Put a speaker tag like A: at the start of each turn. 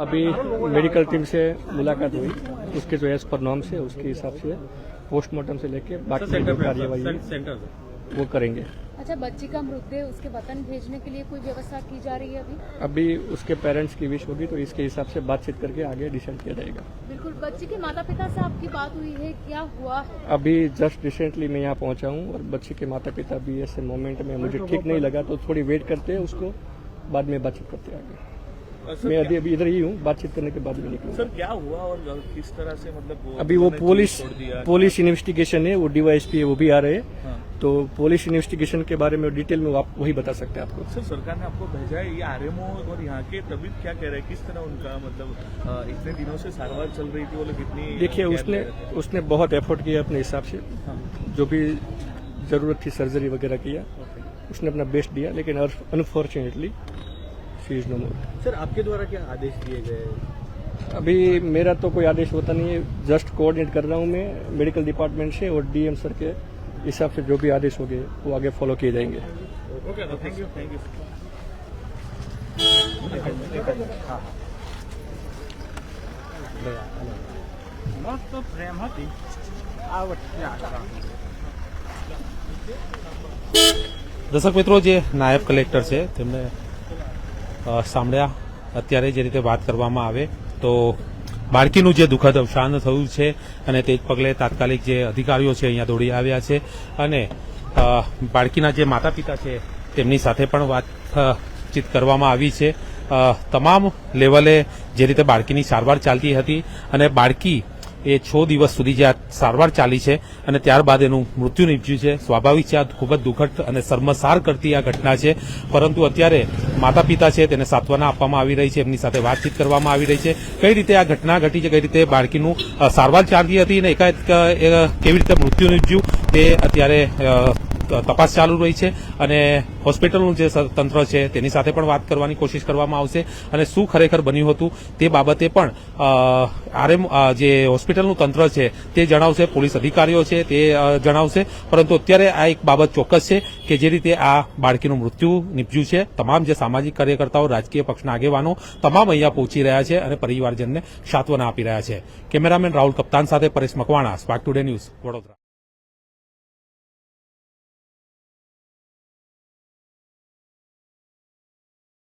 A: अभी medical team से मुलाकात हुई। उसके जो एज पर नॉर्म्स है उसके हिसाब से पोस्टमार्टम से लेके बाकी जो कार्यवाही
B: सेंटर
A: वो करेंगे।
C: अच्छा बच्ची का मृतदेह उसके वतन भेजने के लिए कोई व्यवस्था की जा रही है अभी?
A: अभी उसके पेरेंट्स की विश होगी तो इसके हिसाब से बातचीत करके आगे डिसाइड किया जाएगा।
C: बिल्कुल बच्ची के माता पिता से आपकी बात हुई है क्या हुआ? है
A: अभी जस्ट रिसेंटली मैं यहाँ पहुँचा हूँ और बच्ची के माता पिता भी ऐसे मोमेंट में मुझे ठीक नहीं लगा तो थोड़ी वेट करते हैं उसको बाद में बातचीत करते हैं आगे। मैं अभी अभी इधर ही हूँ बातचीत करने के बाद भी निकलूँगा।
B: सर क्या हुआ और किस तरह से मतलब वो
A: अभी वो पुलिस पुलिस इन्वेस्टिगेशन है वो डीवाईएसपी है वो भी आ रहे हैं।
B: हाँ।
A: तो पुलिस इन्वेस्टिगेशन के बारे में डिटेल में आप वही बता सकते हैं आपको।
B: सर सरकार ने आपको भेजा है ये आरएमओ और यहाँ के तबीब क्या कह रहे हैं? किस तरह उनका मतलब इतने दिनों से सारवार चल रही थी वो लोग इतनी
A: देखिए उसने? उसने बहुत एफर्ट किया अपने हिसाब से।
B: हाँ,
A: जो भी ज़रूरत थी सर्जरी वगैरह किया उसने अपना बेस्ट दिया लेकिन unfortunately she is no more
D: sir आपके द्वारा क्या आदेश दिए गए
A: अभी मेरा तो कोई आदेश होता नहीं है जस्ट कोऑर्डिनेट कर रहा हूँ मैं मेडिकल डिपार्टमेंट से और डीएम सर के हिसाब से जो भी आदेश हो गए वो आगे फॉलो किए जाएंगे
B: okay thank you thank you
D: મસ્ત પ્રેમ હતી
E: દર્શક મિત્રો જે નાયબ કલેક્ટર છે તેમને અ, સાંભળ્યા. અત્યારે જે રીતે વાત કરવામાં આવે, તો બાળકીનું જે દુઃખદ અવસાન થયું છે અને તે જ પગલે તાત્કાલિક જે અધિકારીઓ છે અહીંયા દોડી આવ્યા છે અને બાળકીના જે માતા પિતા છે, તેમની સાથે પણ વાતચીત કરવામાં આવી છે. તમામ લેવલે જે રીતે બાળકીની સારવાર ચાલતી હતી અને બાળકી એ છ દિવસ સુધી જે આ સારવાર ચાલી છે અને ત્યારબાદ એનું મૃત્યુ નીપજ્યું છે. સ્વાભાવિક છે, આ ખૂબ જ દુઃખદ અને શર્મસાર કરતી આ ઘટના છે. પરંતુ અત્યારે માતા પિતા છે, તેને સાંત્વના આપવામાં આવી રહી છે. એમની સાથે વાતચીત કરવામાં આવી રહી છે. કઈ રીતે આ ઘટના ઘટી છે, કઈ રીતે બાળકીનું સારવાર ચાલતી હતી અને એકાએક કેવી રીતે મૃત્યુ નીપજ્યું તે અત્યારે તપાસ ચાલુ રહી છે અને હોસ્પિટલનું જે તંત્ર છે તેની સાથે પણ વાત કરવાની કોશિશ કરવામાં આવશે અને શું ખરેખર બન્યું હતું તે બાબતે પણ આરએમ જે હોસ્પિટલનું તંત્ર છે તે જણાવશે, પોલીસ અધિકારીઓ છે તે જણાવશે. પરંતુ અત્યારે આ એક બાબત ચોક્કસ છે કે જે રીતે આ બાળકીનું મૃત્યુ નીપજ્યું છે. તમામ જે સામાજિક કાર્યકર્તાઓ, રાજકીય પક્ષના આગેવાનો તમામ અહીંયા પહોંચી રહ્યા છે અને પરિવારજનને સાંત્વના આપી રહ્યા છે. કેમેરામેન રાહુલ કપ્તાન સાથે Paresh Makwana, Spark Today News, Vadodara.